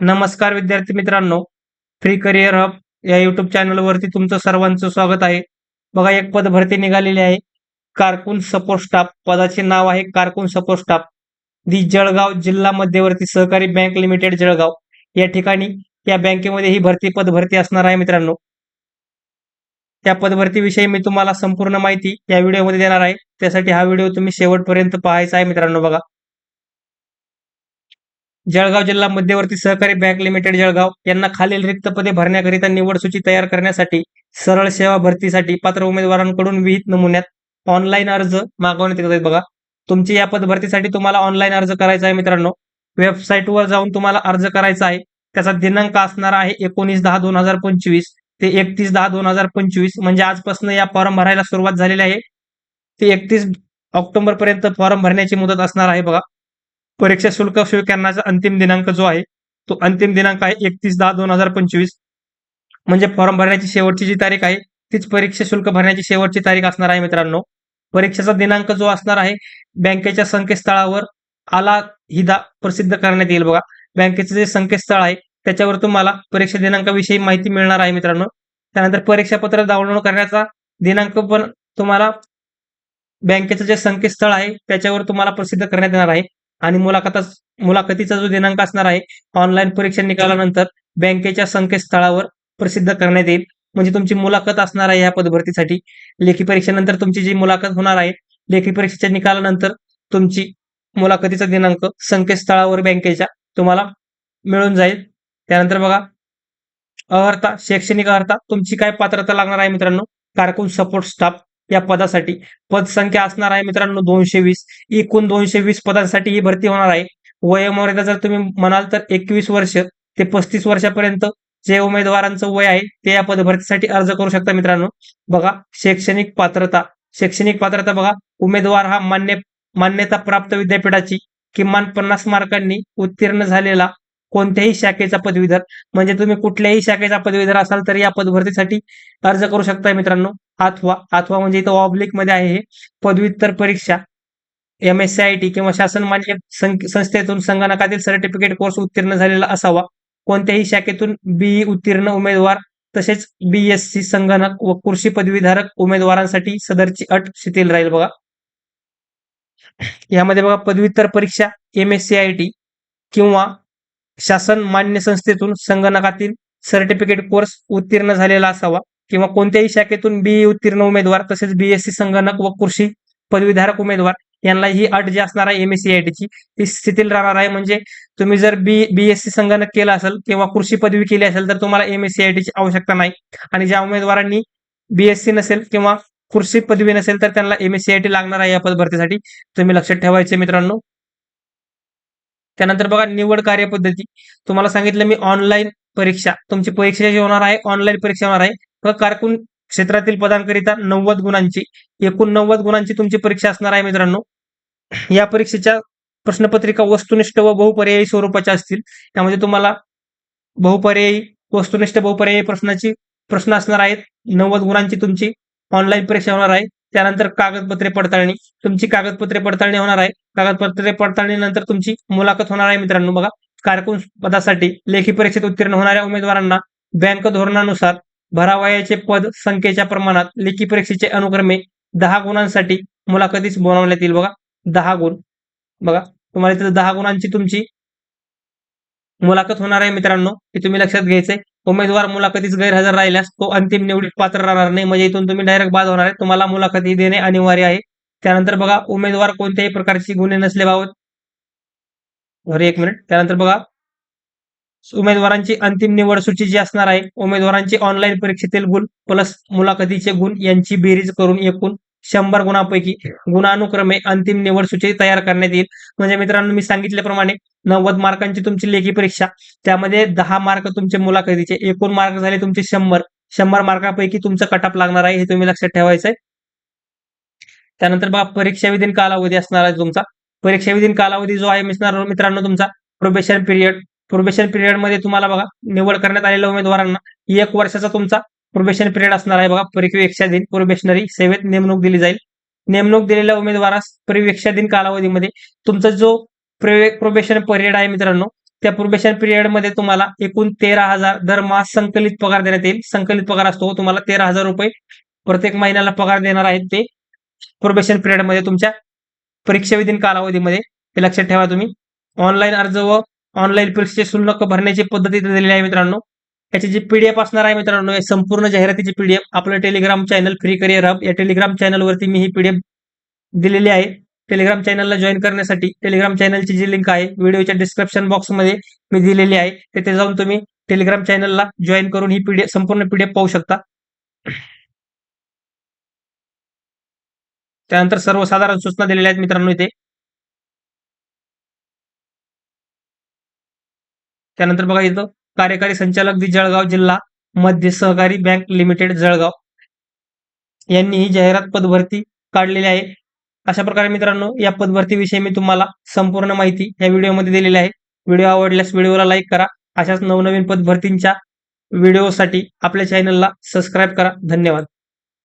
नमस्कार विद्यार्थी मित्रांनो फ्री करिअर हब या युट्यूब चॅनलवरती तुमचं सर्वांचं स्वागत आहे. बघा एक पद भरती निघालेली आहे. कारकून सपोर्ट स्टाफ पदाचे नाव आहे कारकून सपोर्ट स्टाफ दी जळगाव जिल्हा मध्यवर्ती सहकारी बँक लिमिटेड जळगाव. या ठिकाणी या बँकेमध्ये ही भरती पद भरती असणार आहे मित्रांनो. त्या पदभरतीविषयी मी तुम्हाला संपूर्ण माहिती या व्हिडिओमध्ये देणार आहे. त्यासाठी हा व्हिडिओ तुम्ही शेवटपर्यंत पाहायचा आहे मित्रांनो बघा. जळगाव जिल्हा मध्यवर्ती सहकारी बँक लिमिटेड जळगाव यांना खालील रिक्त पदे भरण्याकरिता निवड सूची तयार करण्यासाठी सरळ सेवा भरतीसाठी पात्र उमेदवारांकडून विहित नमुन्यात ऑनलाईन अर्ज मागवण्यात येत आहेत बघा. तुमची या पद भरतीसाठी तुम्हाला ऑनलाईन अर्ज करायचा आहे मित्रांनो. वेबसाईटवर जाऊन तुम्हाला अर्ज करायचा आहे. त्याचा दिनांक असणार आहे एकोणीस दहा दोन हजार पंचवीस. ते एकतीस दहा दोन हजार पंचवीस म्हणजे आजपासून या फॉर्म भरायला सुरुवात झालेली आहे. ते एकतीस ऑक्टोबर पर्यंत फॉर्म भरण्याची मुदत असणार आहे बघा. परीक्षा शुल्क स्वीकारण्याचा अंतिम दिनांक जो आहे तो अंतिम दिनांक आहे एकतीस दहा दोन हजार पंचवीस. म्हणजे फॉर्म भरण्याची शेवटची जी तारीख आहे तीच परीक्षा शुल्क भरण्याची शेवटची तारीख असणार आहे मित्रांनो. परीक्षेचा दिनांक जो असणार आहे बँकेच्या संकेतस्थळावर आला हिदा प्रसिद्ध करण्यात येईल बघा. बँकेचं जे संकेतस्थळ आहे त्याच्यावर तुम्हाला परीक्षा दिनांकाविषयी माहिती मिळणार आहे मित्रांनो. त्यानंतर परीक्षापत्र डाउनलोड करण्याचा दिनांक पण तुम्हाला बँकेचं जे संकेतस्थळ आहे त्याच्यावर तुम्हाला प्रसिद्ध करण्यात येणार आहे. आणि मुलाखता मुलाखतीचा जो दिनांक असणार आहे ऑनलाईन परीक्षा निकालानंतर बँकेच्या संकेतस्थळावर प्रसिद्ध करण्यात येईल. म्हणजे तुमची मुलाखत असणार आहे या पदभरतीसाठी. लेखी परीक्षेनंतर तुमची जी मुलाखत होणार आहे लेखी परीक्षेच्या निकालानंतर तुमची मुलाखतीचा दिनांक संकेतस्थळावर बँकेच्या तुम्हाला मिळून जाईल. त्यानंतर बघा अहर्ता शैक्षणिक अर्हता तुमची काय पात्रता लागणार आहे मित्रांनो? कारकून सपोर्ट स्टाफ. या पदासाठी. पदसंख्या असणार आहे मित्रांनो दोनशे वीस एकूण दोनशे वीस पदांसाठी ही भरती होणार आहे. वयोमर्यादा जर तुम्ही म्हणाल तर एकवीस वर्ष ते पस्तीस वर्षापर्यंत जे उमेदवारांचं वय आहे ते या पदभरतीसाठी अर्ज करू शकता मित्रांनो. बघा शैक्षणिक पात्रता. शैक्षणिक पात्रता बघा उमेदवार हा मान्य मान्यता प्राप्त विद्यापीठाची किमान पन्नास मार्कांनी उत्तीर्ण झालेला कोणत्याही शाखेचा पदवीधर म्हणजे तुम्ही कुठल्याही शाखेचा पदवीधर असाल तर या पदभरतीसाठी अर्ज करू शकता मित्रांनो. अथवा अथवा म्हणजे इथं ऑब्लिकमध्ये आहे हे. पदव्युत्तर परीक्षा M S C I T किंवा शासन मान्य संस्थेतून संगणकातील सर्टिफिकेट कोर्स उत्तीर्ण झालेला असावा. कोणत्याही शाखेतून बीई उत्तीर्ण उमेदवार तसेच बीएससी संगणक व कृषी पदवीधारक उमेदवारांसाठी सदरची अट शिथिल राहील बघा. यामध्ये बघा पदव्युत्तर परीक्षा M S C I T किंवा शासन मान्य संस्थेतून संगणकातील सर्टिफिकेट कोर्स उत्तीर्ण झालेला असावा किंवा कोणत्याही शाखेतून बीई उत्तीर्ण उमेदवार तसेच बीएससी संगणक व कृषी पदवीधारक उमेदवार यांना ही अट जी असणार आहे एमएससी आय टीची ती स्थितीला राहणार आहे. म्हणजे तुम्ही जर बी बीएससी संगणक केला असेल किंवा कृषी पदवी केली असेल तर तुम्हाला एमएससी आय टीची आवश्यकता नाही. आणि ज्या उमेदवारांनी बीएससी नसेल किंवा कृषी पदवी नसेल तर त्यांना एमएससी आय टी लागणार आहे या पद भरतीसाठी तुम्ही लक्षात ठेवायचे मित्रांनो. त्यानंतर बघा निवड कार्यपद्धती. तुम्हाला सांगितलं मी ऑनलाईन परीक्षा. तुमची परीक्षा जी होणार आहे ऑनलाईन परीक्षा होणार आहे. व कारकून क्षेत्रातील पदांकरिता नव्वद गुणांची एकूण नव्वद गुणांची तुमची परीक्षा असणार आहे मित्रांनो. या परीक्षेच्या प्रश्नपत्रिका वस्तुनिष्ठ व बहुपर्यायी स्वरूपाच्या असतील. त्यामध्ये तुम्हाला बहुपर्यायी वस्तुनिष्ठ बहुपर्यायी प्रश्नाची प्रश्न असणार आहेत. नव्वद गुणांची तुमची ऑनलाईन परीक्षा होणार आहे. त्यानंतर कागदपत्रे पडताळणी. तुमची कागदपत्रे पडताळणी होणार आहे. कागदपत्रे पडताळणीनंतर तुमची मुलाखत होणार आहे मित्रांनो बघा. कारकून पदासाठी लेखी परीक्षेत उत्तीर्ण होणाऱ्या उमेदवारांना बँक धोरणानुसार भरावयाचे पद संख्येच्या प्रमाणात लेखी परीक्षेचे अनुक्रमे दहा गुणांसाठी मुलाखतीस बोलावण्यात येईल बघा. दहा गुण. बघा. तुम्हाला इथं दहा गुणांची तुमची मुलाखत होणार आहे मित्रांनो. हे तुम्ही लक्षात घ्यायचंय. उमेदवार मुलाखतीस गैरहजर राहिल्यास तो अंतिम निवडीत पात्र राहणार नाही. म्हणजे इथून तुम्ही डायरेक्ट बाद होणार आहे. तुम्हाला मुलाखती देणे अनिवार्य आहे. त्यानंतर बघा उमेदवार कोणत्याही प्रकारची गुन्हे नसल्याबाबत अरे एक मिनिट त्यानंतर बघा उमेदवारांची अंतिम निवड सूची जी असणार आहे उमेदवारांची ऑनलाईन परीक्षेतील गुण प्लस मुलाखतीचे गुण यांची बेरीज करून एकूण शंभर गुणांपैकी गुणानुक्रमे अंतिम निवड सूची तयार करण्यात येईल. म्हणजे मित्रांनो मी सांगितल्याप्रमाणे नव्वद मार्कांची तुमची लेखी परीक्षा त्यामध्ये दहा मार्क तुमचे मुलाखतीचे एकूण मार्क झाले तुमचे शंभर. शंभर मार्कापैकी तुमचं कटअप लागणार आहे हे तुम्ही लक्षात ठेवायचं आहे त्यानंतर बघा परीक्षा विधीन कालावधी असणार आहे तुमचा. परीक्षा विधीन कालावधी जो आहे मिसणार मित्रांनो तुमचा प्रोबेशन पिरियड प्रोबेशन पिरियडमध्ये तुम्हाला बघा निवड करण्यात आलेल्या उमेदवारांना एक वर्षाचा तुमचा प्रोबेशन पिरियड असणार आहे बघा. परीक्षाधीन प्रोबेशनरी सेवेत नेमणूक दिली जाईल. नेमणूक दिलेल्या उमेदवारास परीक्षाधीन कालावधीमध्ये तुमचा जो प्रोबेशन पिरियड आहे मित्रांनो त्या प्रोबेशन पिरियडमध्ये तुम्हाला एकूण तेरा हजार दर मास संकलित पगार देण्यात येईल. संकलित पगार असतो तुम्हाला तेरा हजार रुपये प्रत्येक महिन्याला पगार देणार आहेत ते प्रोबेशन पिरियडमध्ये तुमच्या परीक्षेविधीन कालावधीमध्ये. हे लक्षात ठेवा तुम्ही. ऑनलाईन अर्ज व ऑनलाईन परीक्षेचे शुल्क भरण्याची पद्धती दिलेली आहे मित्रांनो. याची जी पीडीएफ असणार आहे मित्रांनो या संपूर्ण जाहिरातीची पीडीएफ आपलं Telegram channel free career hub या टेलिग्राम चॅनलवरती मी ही पीडीएफ दिलेली आहे. टेलिग्राम चॅनलला जॉईन करण्यासाठी टेलिग्राम चॅनलची जी लिंक आहे व्हिडिओच्या डिस्क्रिप्शन बॉक्समध्ये मी दिलेली आहे. तिथे जाऊन तुम्ही टेलिग्राम चॅनलला जॉईन करून ही पीडीएफ संपूर्ण पीडीएफ पाहू शकता. त्यानंतर सर्वसाधारण सूचना दिलेल्या आहेत मित्रांनो इथे. त्यानंतर बघा इथं कार्यकारी संचालक दि जळगाव जिल्हा मध्य सहकारी बँक लिमिटेड जळगाव. यांनी ही जाहिरात पदभरती काढलेली आहे. अशा प्रकारे मित्रांनो या पदभरतीविषयी मी तुम्हाला संपूर्ण माहिती या व्हिडिओमध्ये दिलेली आहे. व्हिडिओ आवडल्यास व्हिडिओला लाईक करा. अशाच नवनवीन पदभरतींच्या व्हिडिओसाठी आपल्या चॅनलला सबस्क्राईब करा. धन्यवाद.